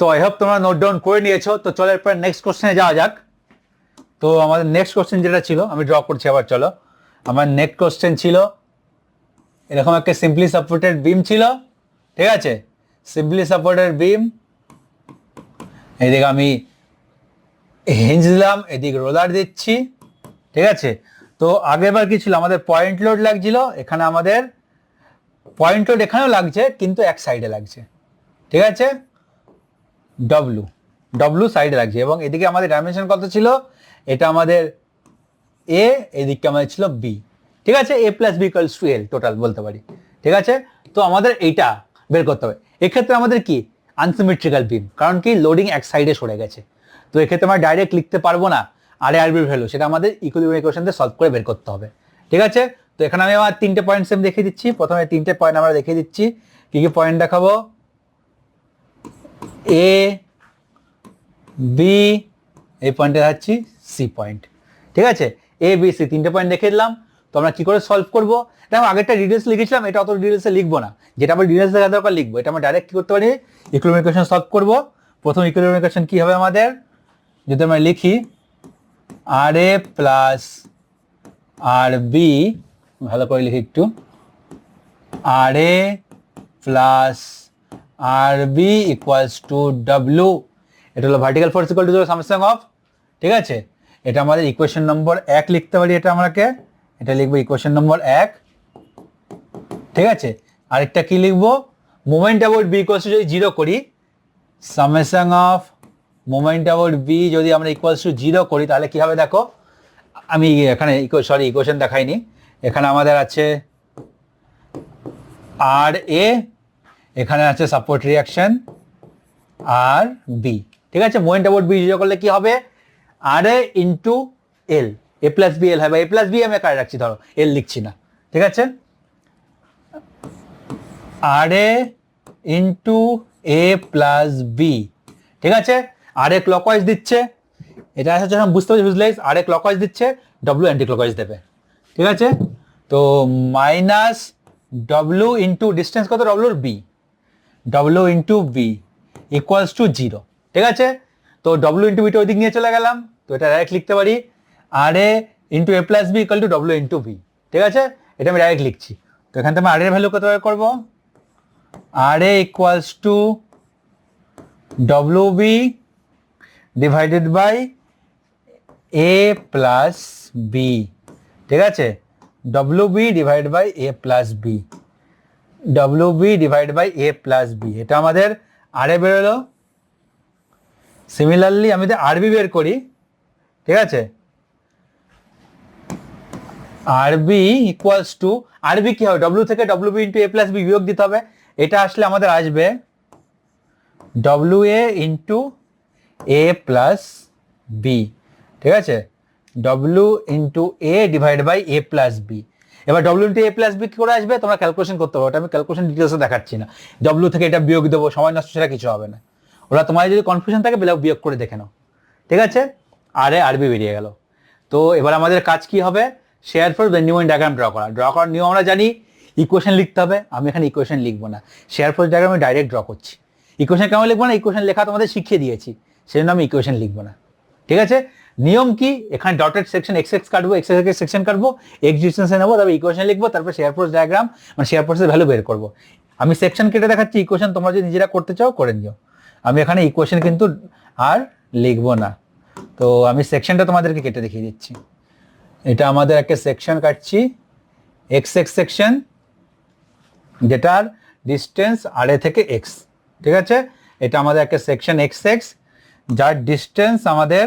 তো I hope তোমরা note down করে নিয়েছো। তো চলো এরপর নেক্সট কোশ্চেনে যাওয়া যাক। তো আমাদের নেক্সট কোশ্চেন যেটা ছিল, আমি ড্র করছি আবার, চলো। আমার নেক্সট কোশ্চেন ছিল, এরকম একটা সিম্পলি সাপোর্টেড বিম ছিল, ঠিক আছে? সিম্পলি সাপোর্টেড বিম এদিকে আমি হিঞ্জ দিলাম, এদিকে রোলার দিচ্ছি, ঠিক আছে? তো আগেরবার কি ছিল? আমাদের পয়েন্ট লোড লাগছিল, এখানে আমাদের পয়েন্ট লোড এখানেও লাগছে, কিন্তু এক সাইডে লাগছে, ঠিক আছে? ডব্লু ডব্লু সাইডে লাগছে এবং এদিকে আমাদের ডাইমেনশন কত ছিল? এটা আমাদের এ এদিকে আমাদের ছিল বি ঠিক আছে? A plus B equals to L total বলতে পারি। ঠিক আছে? তো আমাদের এইটা বের করতে হবে। এক্ষেত্রে আমাদের কি? আনসিমেট্রিক্যাল বিম কারণ কি? লোডিং এক সাইডে সরে গেছে। তো এক্ষেত্রে আমরা ডাইরেক্ট লিখতে পারব না। আর আরবির ভ্যালু, সেটা আমাদের ইকুইলিব্রিয়াম ইকুয়েশন দিয়ে সলভ করে বের করতে হবে। ঠিক আছে? তো এখানে আমি আমার তিনটে পয়েন্ট সেম দেখিয়ে দিচ্ছি। প্রথমে তিনটে পয়েন্ট আমরা দেখিয়ে দিচ্ছি। কি কি পয়েন্ট দেখাবো? এ বি এই পয়েন্টে দেখাচ্ছি সি পয়েন্ট ঠিক আছে? এ বি সি তিনটে পয়েন্ট দেখে দিলাম। তো আমরা কি করে সলভ করব? দেখো, আগেরটা ডিটেলস লিখেছিলাম, এটা অত ডিটেলসে লিখব না। যেটা আমরা ডিটেলস দেখা দরকার লিখব। এটা আমরা ডাইরেক্ট কি করতে পারি? ইকুইলিব্রিয়াম ইকুয়েশন সলভ করব। প্রথম ইকুইলিব্রিয়াম ইকুয়েশন কি হবে আমাদের? যদি আমরা লিখি আর এ প্লাস আর বি ভালো করে লিখি একটু R A plus R B equals to W এটা হলো vertical force equal to Samsung of ঠিক আছে? এটা আমাদের ইকুয়েশন নম্বর এক লিখতে পারি এটা আমাকে? এটা লিখব ইকুয়েশন নম্বর এক। ঠিক আছে? আরেকটা কি লিখব? Moment about B equals to যদি জিরো করি সামেসাং অফ মোমেন্ট অ্যাবাউট বি যদি আমরা ইকুয়ালস টু জিরো করি, তাহলে কি হবে দেখো? আমি এখানে সরি ইকুয়েশন দেখাইনি। এখানে আমাদের আছে আর এ এখানে আছে সাপোর্ট রিয়াকশন আর বি ঠিক আছে? মোমেন্ট অ্যাবাউট বি জিরো করলে কি হবে? R A into L A plus B L হবে। এ প্লাস বি আমি একাই রাখছি? ধরো এল লিখছি না। ঠিক আছে? R A into A plus B ঠিক আছে? আর এ ক্লকওয়াইজ দিচ্ছে। এটা যখন বুঝতে পারছি ভিজুয়ালাইজ আর এ ক্লকওয়াইজ দিচ্ছে ডব্লিউ অ্যান্টি ক্লকওয়াইজ দেবে। ঠিক আছে? তো মাইনাস ডব্লিউ ইন্টু ডিস্টেন্স কত? ডব্লিউর B W into B equals to zero ঠিক আছে? তো ডব্লিউ ইন্টু বিটা ওই দিক নিয়ে চলে গেলাম। তো এটা ডাইরেক্ট লিখতে পারি। R A into A plus B equal to W into B ঠিক আছে? এটা আমি ডাইরেক্ট লিখছি। তো এখান থেকে আমি আর এর ভ্যালু কত করব? R A equals to W B divided by A plus B ঠিক আছে? W B divide by A plus B W B divide by A plus B এটা আমাদের আরে বেরোলো। সিমিলারলি আমি যদি আরবি বের করি, ঠিক আছে? আরবি ইকুয়ালস টু আরবি কি হবে? ডব্লিউ থেকে W B into A plus B বিয়োগ দিতে হবে। এটা আসলে আমাদের আসবে W A into A plus B ঠিক আছে? W into A divide by A plus B এবার W T A plus B করে আসবে, তোমরা ক্যালকুলেশন করতে পারো। আমি ক্যালকুলেশন ডিটেলসে দেখাচ্ছি না। ডব্লিউ থেকে এটা বিয়োগ দেবো, সময় নষ্ট সেটা কিছু হবে না। ওরা তোমার যদি কনফিউশন থাকে, বেলা বিয়োগ করে দেখে নাও। ঠিক আছে? আরে আরবি বেরিয়ে গেল। তো এবার আমাদের কাজ কি হবে? Shear force bending moment diagram draw করা। ড্র করার নিয়ম আমরা জানি ইকুয়েশন লিখতে হবে। আমি এখানে ইকুয়েশন লিখব না। শেয়ার ফোর্স ডায়াগ্রাম আমি ডাইরেক্ট ড্র করছি। ইকুয়েশন কেমন লিখব না? ইকুয়েশন লেখা তোমাদের শিখিয়ে দিয়েছি। সেজন্য আমি ইকুয়েশন লিখব না। ঠিক আছে? নিয়ম কি? এখানে ডটেড সেকশন এক্স এক্স কাটবো এক্স এক্স সেকশন কাটবো এক্স ডিস্টেন্সে নেব, তারপর ইকুয়েশন লিখব, তারপর শেয়ার ফোর্স ডায়াগ্রাম মানে শেয়ার ফোর্সের ভ্যালু বের করব। আমি সেকশন কেটে দেখাচ্ছি ইকুয়েশন তোমরা যদি নিজেরা করতে চাও, করে নিও। আমি এখানে ইকুয়েশন কিন্তু আর লিখব না। তো আমি সেকশনটা তোমাদেরকে কেটে দেখিয়ে দিচ্ছি। এটা আমাদের একটা সেকশন কাটছি। এক্স এক্স সেকশন যেটার ডিস্টেন্স আর এ থেকে এক্স ঠিক আছে? এটা আমাদের একটা সেকশন এক্স এক্স যার ডিস্টেন্স আমাদের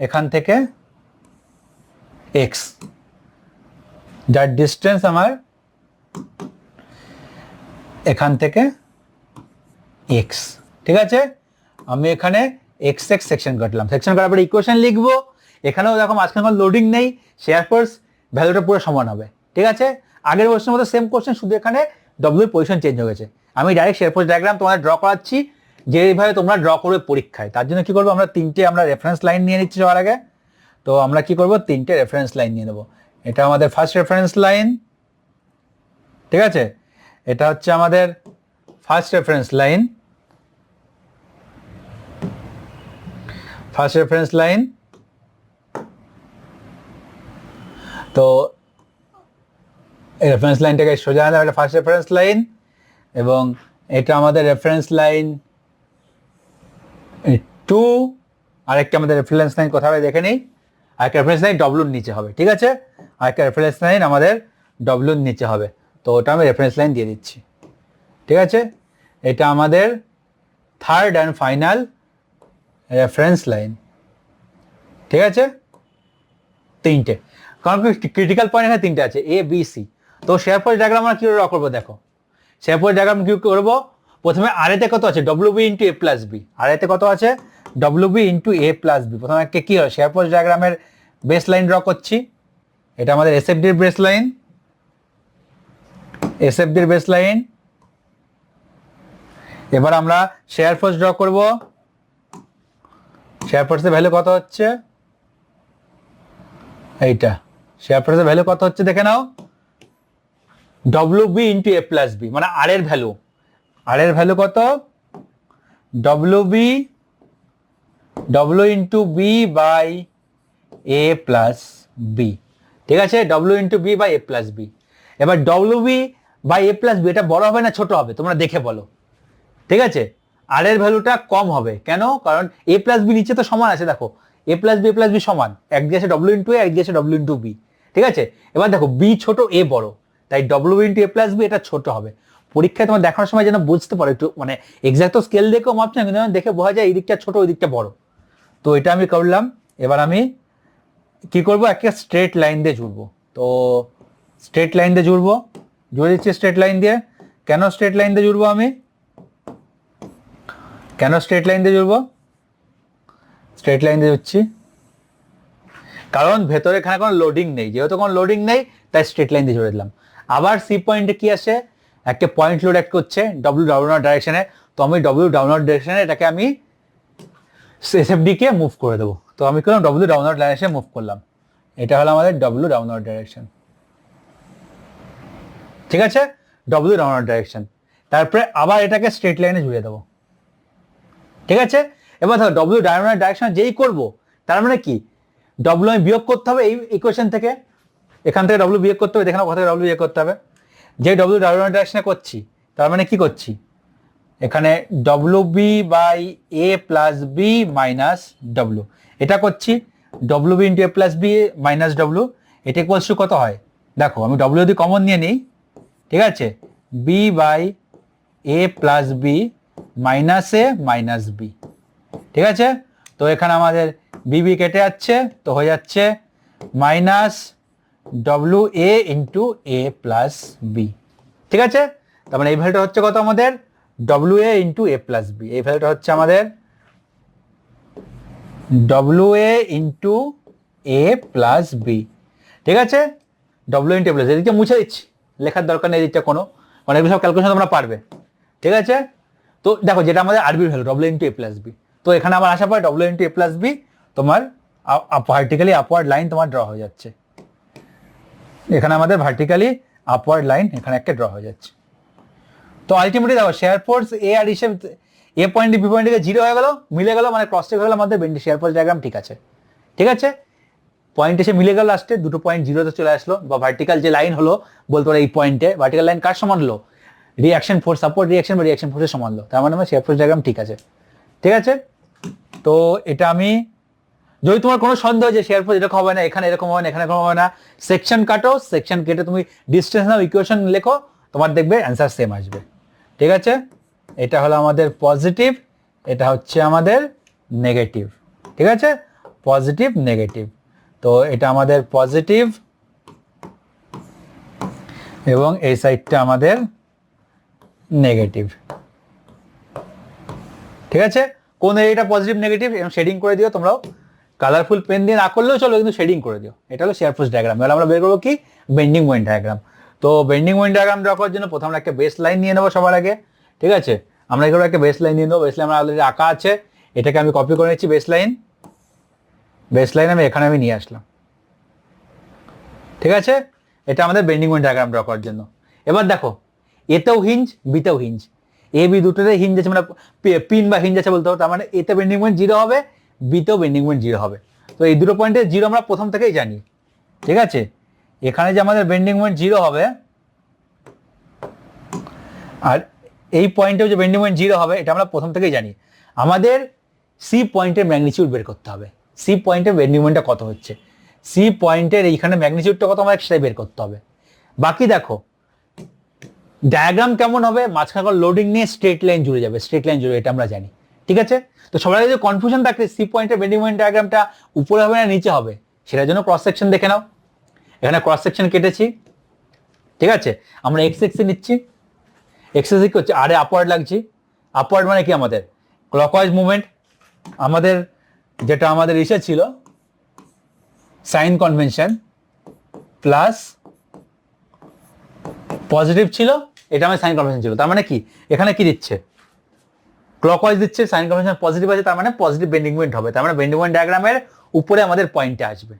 এখান থেকে এক্স যার ডিস্টেন্স আমার এখান থেকে এক্স ঠিক আছে? আমি এখানে এক্স এক্স সেকশন কাটলাম। সেকশন কাটার পরে ইকুয়েশন লিখব। এখানেও দেখো মাঝখানে কোনো লোডিং নেই। শেয়ার ফোর্স ভ্যালুটা পুরো সমান হবে। ঠিক আছে? আগের বছরের মতো সেম কোশ্চেন শুধু এখানে ডব্লিউ পজিশন চেঞ্জ হয়ে গেছে। আমি ডাইরেক্ট শেয়ার ফোর্স ডায়াগ্রাম তোমাদের ড্র করাচ্ছি। যেভাবে তোমরা ড্র করবে পরীক্ষায়, তার জন্য কি করব আমরা তিনটে আমরা রেফারেন্স লাইন নিয়ে নিচ্ছি সবার আগে। তো আমরা কি করব? তিনটে রেফারেন্স লাইন নিয়ে নেব। এটা আমাদের ফার্স্ট রেফারেন্স লাইন ঠিক আছে? এটা হচ্ছে আমাদের first reference line first reference line তো রেফারেন্স লাইনটাকে সোজা আনলাম এটা ফার্স্ট রেফারেন্স লাইন এবং এটা আমাদের রেফারেন্স লাইন টু আর একটা আমাদের রেফারেন্স লাইন হবে দেখে নিই। আর একটা রেফারেন্স লাইন ডব্লুর নিচে হবে, ঠিক আছে? আর একটা রেফারেন্স লাইন আমাদের ডব্লুর নিচে হবে, তো ওটা আমি রেফারেন্স লাইন দিয়ে দিচ্ছি, ঠিক আছে? এটা আমাদের third and final reference line ঠিক আছে? তিনটে। কারণ ক্রিটিক্যাল পয়েন্ট এখানে তিনটে আছে এ বি সি তো শেয়ার পয়েন্ট ডায়াগ্রাম আমরা কীভাবে করব দেখো? শেয়ার পয়েন্ট ডায়াগ্রাম কী করব? প্রথমে আর এতে কত আছে? W B into A plus B আর এতে কত আছে? W B into A plus B প্রথমে একটা কী হয়? শেয়ার পয়েন্ট ডায়াগ্রামের বেস লাইন ড্র করছি। এটা আমাদের এসএফডির বেস লাইন এসএফডির বেস লাইন এবার আমরা শেয়ার ফোর্স ড্র করব। শেয়ার ফোর্সের ভ্যালু কত হচ্ছে? এইটা। শেয়ার ফোর্সের ভ্যালু কত হচ্ছে? দেখে নাও। W B into A plus B মানে আর এর ভ্যালু আর এর ভ্যালু কত? W B W into B by A plus B ঠিক আছে? W into B by A plus B এবার W B by A plus B এটা বড় হবে না ছোট হবে? তোমরা দেখে বলো। ঠিক আছে? আর এর ভ্যালুটা কম হবে। কেন? কারণ এ প্লাস বি নিচে তো সমান আছে, দেখো। A plus B plus B সমান। এক দিয়ে আছে ডব্লিউ ইন্টু এ এক দিয়ে আছে ডব্লিউ ইন্টু বি ঠিক আছে? এবার দেখো বি ছোট এ বড়। তাই W into A plus B এটা ছোট হবে। পরীক্ষায় তোমার দেখানোর সময় যেন বুঝতে পারো, একটু মানে এক্সাক্ট তো স্কেল দেখেও মাপছে না, কিন্তু দেখে বোঝা যায় এই দিকটা ছোট, ওই দিকটা বড়। তো এটা আমি করলাম, এবার আমি কি করব? একটা স্ট্রেট লাইন দিয়ে জুড়বো। তো স্ট্রেট লাইন দিয়ে জুড়বো, জুড়ে দিচ্ছি স্ট্রেট লাইন দিয়ে। কেন স্ট্রেট লাইন দিয়ে জুড়বো আমি? কেন স্ট্রেট লাইন দিয়ে জুড়বো? স্ট্রেট লাইন দিয়ে জুড়ছি। কারণ ভেতরে এখানে কোনো লোডিং নেই, যেহেতু কোনো লোডিং নেই, তাই স্ট্রেট লাইন দিয়ে জুড়ে দিলাম। আবার সি পয়েন্টে কি আসে? একটা পয়েন্ট লোড অ্যাড করছে ডব্লিউ ডাউন ডাইরেকশনে তো আমি ডব্লিউ ডাউন ডাইরেকশনে এটাকে আমি এসএফডি কে মুভ করে দেবো। তো আমি করলাম ডব্লিউ ডাউন ডাইরেকশনে মুভ করলাম। এটা হলো আমাদের ডব্লিউ ডাউন ডাইরেকশন ঠিক আছে? ডব্লিউ ডাউন ডাইরেকশন তারপরে আবার এটাকে স্ট্রেট লাইনে জুড়ে দেবো। ঠিক আছে? এবার ধরো ডব্লিউ ডায়মন্ডের ডাইরেকশন যেই করব, তার মানে কি? ডব্লিউ আমি বিয়োগ করতে হবে এই ইকুয়েশন থেকে। এখান থেকে ডব্লিউ বিয়োগ করতে হবে, এখানে নাও কোথা থেকে ডব্লিউ বিয়োগ করতে হবে? যে ডব্লিউ ডায়মন্ডের ডাইরেকশনে করছি, তার মানে কি করছি? এখানে W B by A plus B minus W এটা করছি W B into A plus B minus W এটা ইকুয়ালস টু কত হয়? দেখো, আমি ডব্লিউ যদি কমন নিয়ে নিই, ঠিক আছে? B by A plus B minus A minus B ঠিক আছে? তো এখানে আমাদের বিবি কেটে যাচ্ছে, তো হয়ে যাচ্ছে minus W A into A plus B ঠিক আছে? তার মানে এই ভ্যালুটা হচ্ছে কত আমাদের? W A into A plus B এই ভ্যালুটা হচ্ছে আমাদের W A into A plus B ঠিক আছে? ডব্লিউ ইন্টু এ প্লাস এদিকে মুছে দিচ্ছি। লেখার দরকার নেই এদিকটা কোনো। মানে এগুলো সব ক্যালকুলেশন তোমরা পারবে। ঠিক আছে? তো দেখো যেটা আমাদের আরবির value W into A plus B তো এখানে আমার আসা পরে W into A plus B তোমার ভার্টিক্যালি আপওয়ার্ড লাইন তোমার ড্র হয়ে যাচ্ছে। এখানে আমাদের ভার্টিক্যালি আপওয়ার্ড লাইন এখানে একটা ড্র হয়ে যাচ্ছে। তো আলটিমেটলি দেখো শেয়ার ফোর্স এ আর হিসেবে A point B point zero হয়ে গেল, মিলে গেল মানে ক্রসটেক হয়ে গেল, আমাদের বেন্ডি শেয়ার ফোর্স ডায়াগ্রাম ঠিক আছে। ঠিক আছে? পয়েন্ট এসে মিলে গেল লাস্টে দুটো পয়েন্ট জিরোতে চলে আসলো, বা ভার্টিক্যাল যে লাইন হলো, বলতে পারো এই পয়েন্টে ভার্টিক্যাল লাইন কার সমান হলো? রিয়াকশন ফোর্স সাপোর্ট রিয়াকশন বা রিয়াকশন ফোর্সের সমান হলো। তার মানে আমার শেয়ার ফোর্স ডায়াগ্রাম ঠিক আছে। ঠিক আছে? তো এটা আমি যদি তোমার কোনো সন্দেহ যে শেয়ার ফোর্স এরকম হবে না, এখানে এরকম হবে না, এখানে এরকম হবে না সেকশন কাটো সেকশন কেটে তুমি ডিস্টেন্স নাও ইকুয়েশন লেখো, তোমার দেখবে অ্যান্সার সেম আসবে। ঠিক আছে? এটা হলো আমাদের পজিটিভ এটা হচ্ছে আমাদের নেগেটিভ ঠিক আছে? পজিটিভ নেগেটিভ তো এটা আমাদের পজিটিভ এবং এই সাইডটা আমাদের নেগেটিভ ঠিক আছে? কোন এরিয়াটা পজিটিভ নেগেটিভ এবং শেডিং করে দিও, তোমরাও কালারফুল পেন দিয়ে না করলেও চলো, কিন্তু শেডিং করে দিও। এটা হলো শেয়ার ফোর্স ডায়াগ্রাম এবার আমরা বের করব কি? বেন্ডিং পয়েন্ট ডায়াগ্রাম তো বেন্ডিং পয়েন্ট ডায়াগ্রাম ড্র করার জন্য প্রথমে একটা বেস লাইন নিয়ে নেব সবার আগে, ঠিক আছে? আমরা এগুলো একটা বেস লাইন নিয়ে নেব। বেস লাইন আমার অলরেডি আঁকা আছে। এটাকে আমি কপি করে নিচ্ছি বেস লাইন বেস লাইন আমি এখানে আমি নিয়ে আসলাম। ঠিক আছে? এটা আমাদের বেন্ডিং পয়েন্ট ডায়াগ্রাম ড্র করার জন্য। এবার দেখো, এতেও হিঞ্জ বিতেও হিঞ্জ এ বি দুটোতে হিঞ্জ আছে মানে পিন বা হিঞ্জ আছে বলতে হবে, তার মানে এতে বেন্ডিং পয়েন্ট জিরো হবে। বিতেও বেন্ডিং মোমেন্ট জিরো হবে। তো এই দুটো পয়েন্টে জিরো আমরা প্রথম থেকেই জানি। ঠিক আছে? এখানে যে আমাদের বেন্ডিং মোমেন্ট জিরো হবে, আর এই পয়েন্টেও যে বেন্ডিং মোমেন্ট জিরো হবে, এটা আমরা প্রথম থেকেই জানি। আমাদের সি পয়েন্টের ম্যাগনিচিউড বের করতে হবে। সি পয়েন্টের বেন্ডিং মোমেন্টটা কত হচ্ছে? সি পয়েন্টের এইখানে ম্যাগনিচিউডটা কত আমাদের সেটাই বের করতে হবে। বাকি দেখো ডায়াগ্রাম কেমন হবে? মাঝখানে লোডিং নিয়ে স্ট্রেট লাইন জুড়ে যাবে। স্ট্রেট লাইন জুড়ে, এটা আমরা জানি। ঠিক আছে? তো আগে যদি কনফিউশন থাকে সি পয়েন্টের বেন্ডিং মোমেন্ট ডায়াগ্রামটা উপরে হবে না, নিচে হবে? সেটার জন্য ক্রস সেকশন দেখে নাও। এখানে ক্রস সেকশন কেটেছি। ঠিক আছে? আমরা এক্স এক্সে নিচ্ছি। এক্স কি হচ্ছে আরে আপওয়ার্ড লাগছি। আপওয়ার্ড মানে কি আমাদের? ক্লকওয়াইজ মুভমেন্ট আমাদের যেটা আমাদের ইসে ছিল, সাইন কনভেনশন প্লাস পজিটিভ ছিল, এটা আমার সাইন কনভেনশন ছিল। তার মানে কি? এখানে কি দিচ্ছে? ক্লকওয়াইজ দিচ্ছে সাইন কনভেনশন পজিটিভ আছে, তার মানে পজিটিভ বেন্ডিং পয়েন্ট হবে। তার মানে বেন্ডিং পয়েন্ট ডায়াগ্রামের উপরে আমাদের পয়েন্টে আসবে।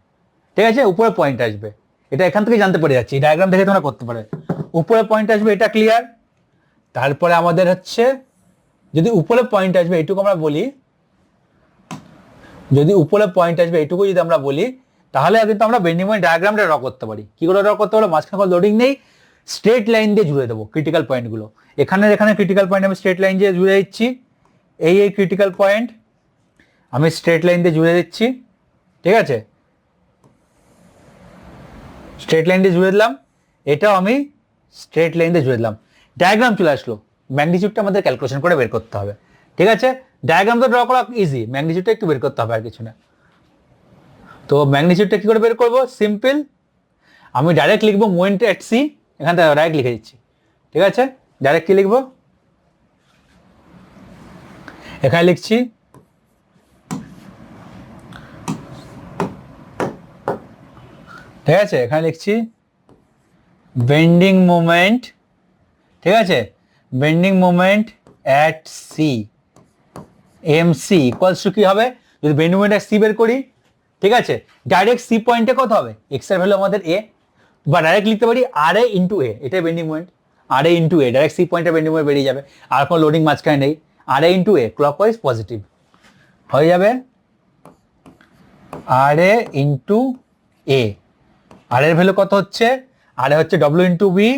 ঠিক আছে? উপরে পয়েন্ট আসবে। এটা এখান থেকে জানতে পেরে যাচ্ছি। ডায়াগ্রাম দেখে তোমরা করতে পারে। উপরে পয়েন্ট আসবে, এটা ক্লিয়ার তারপরে আমাদের হচ্ছে, যদি উপরে পয়েন্ট আসবে, এইটুকু আমরা বলি। যদি উপরে পয়েন্ট আসবে, এইটুকু যদি আমরা বলি, তাহলে কিন্তু আমরা বেন্ডিং পয়েন্ট ডায়াগ্রামটা ড্র করতে পারি। কি করে ড্র করতে পারব? মাঝখানে কোনো লোডিং নেই। স্ট্রেট লাইন দিয়ে জুড়ে দেবো ক্রিটিক্যাল পয়েন্টগুলো এখানে এখানে ক্রিটিক্যাল পয়েন্ট আমি স্ট্রেট লাইন দিয়ে জুড়ে দিচ্ছি। এই এই ক্রিটিক্যাল পয়েন্ট আমি স্ট্রেট লাইন দিয়ে জুড়ে দিচ্ছি, ঠিক আছে? স্ট্রেট লাইন দিয়ে জুড়ে দিলাম, এটাও আমি স্ট্রেট লাইন দিয়ে জুড়ে দিলাম। ডায়াগ্রাম চলে আসলো ম্যাগনিচিউডটা আমাদের ক্যালকুলেশন করে বের করতে হবে, ঠিক আছে? ডায়াগ্রাম তো ড্র করা ইজি ম্যাগনিচিউডটা একটু বের করতে হবে আর কিছু না। তো ম্যাগনিচিউডটা কী করে বের করব? সিম্পল আমি ডাইরেক্ট লিখব মোয়েন্ট এট সি এখান থেকে ডাইরেক্ট লিখে দিচ্ছি, ঠিক আছে? ডাইরেক্ট কী লিখব? এখানে লিখছি ঠিক আছে, এখানে লিখছি বেন্ডিং মোমেন্ট ঠিক আছে? Bending moment at C M C equals to কি হবে? যদি বেন্ডিং মোমেন্ট সি বের করি, ঠিক আছে? ডাইরেক্ট সি পয়েন্টে কত হবে? এক্সের ভ্যালু আমাদের এ বা ডাইরেক্ট লিখতে পারি আর এ ইন্টু এ এটাই bending moment R A into A direct C পয়েন্টে বেন্ডিং মোমেন্ট বেরিয়ে যাবে, আর কোনো লোডিং মাঝখানে নেই। আর A into A clock clockwise positive হয়ে যাবে আর এ ইন্টু এ আর এর ভ্যালু কত হচ্ছে? আর এ হচ্ছে W into B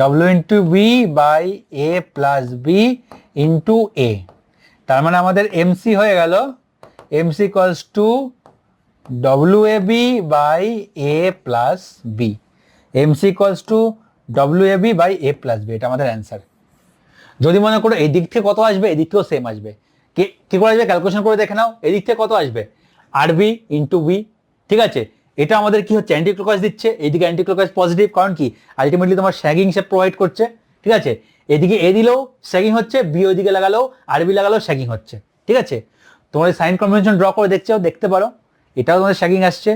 W into B by A plus B into A তার মানে আমাদের এমসি হয়ে গেল। MC equals to W A B by A plus B MC equals to W A B by A plus B এটা আমাদের answer যদি মনে করো এই দিক থেকে কত আসবে এদিক থেকেও সেম আসবে। কি কি করে আসবে? ক্যালকুলেশন করে দেখে নাও এদিক থেকে কত আসবে? আর বি ইন্টু বি ঠিক আছে? এটা আমাদের কি হচ্ছে? অ্যান্টি ক্লোকাস দিচ্ছে। এইদিকে অ্যান্টি ক্লোকাস পজিটিভ কারণ কি? আলটিমেটলি তোমার শ্যাগিং সে প্রোভাইড করছে, ঠিক আছে? এদিকে এ দিলেও শ্যাগিং হচ্ছে বি ওইদিকে লাগালেও আর বি লাগালেও শ্যাগিং হচ্ছে, ঠিক আছে? তোমাদের সাইন কনভেনশন ড্র করে দেখছ, দেখতে পারো। এটাও তোমাদের শ্যাগিং আসছে।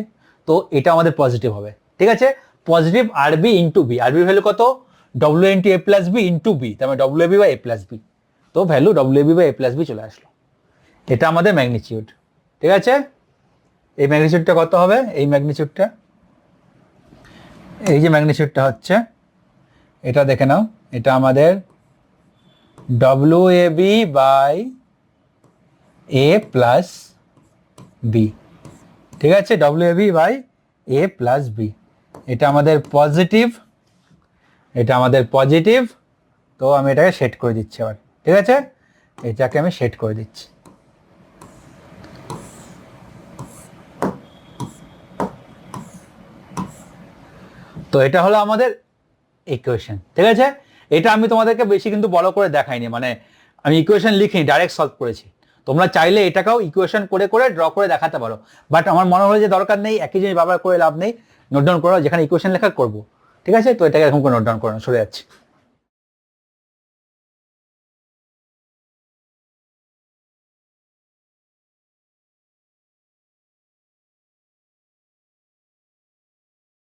তো এটা আমাদের পজিটিভ হবে, ঠিক আছে? Positive R B into B R B value কত? W into A plus B into B তার মানে W B by A plus B তো value W B by A plus B চলে আসলো। এটা আমাদের ম্যাগনিচিউড ঠিক আছে? এই ম্যাগনিচিউডটা কত হবে? এই ম্যাগনিচিউডটা এই যে ম্যাগনিচিউডটা হচ্ছে, এটা দেখে নাও। এটা আমাদের W A B by A plus B ঠিক আছে? W A B by A plus B এটা আমাদের পজিটিভ এটা আমাদের পজিটিভ তো আমি এটাকে সেট করে দিচ্ছি আবার, ঠিক আছে? এটাকে আমি সেট করে দিচ্ছি। তো এটা হলো আমাদের ইকুয়েশন ঠিক আছে? এটা আমি তোমাদেরকে বেশি কিন্তু বড় করে দেখাইনি মানে আমি ইকুয়েশন লিখিনি ডাইরেক্ট সলভ করেছি। তোমরা চাইলে এটাকেও ইকুয়েশন করে করে ড্র করে দেখাতে পারো। বাট আমার মনে হলো যে দরকার নেই, একই জিনিস বারবার করে লাভ নেই। নোট ডাউন করো, যেখানে ইকুয়েশন লেখা করব। ঠিক আছে? তো এটাকে এখন নোট ডাউন করে সরে যাচ্ছি।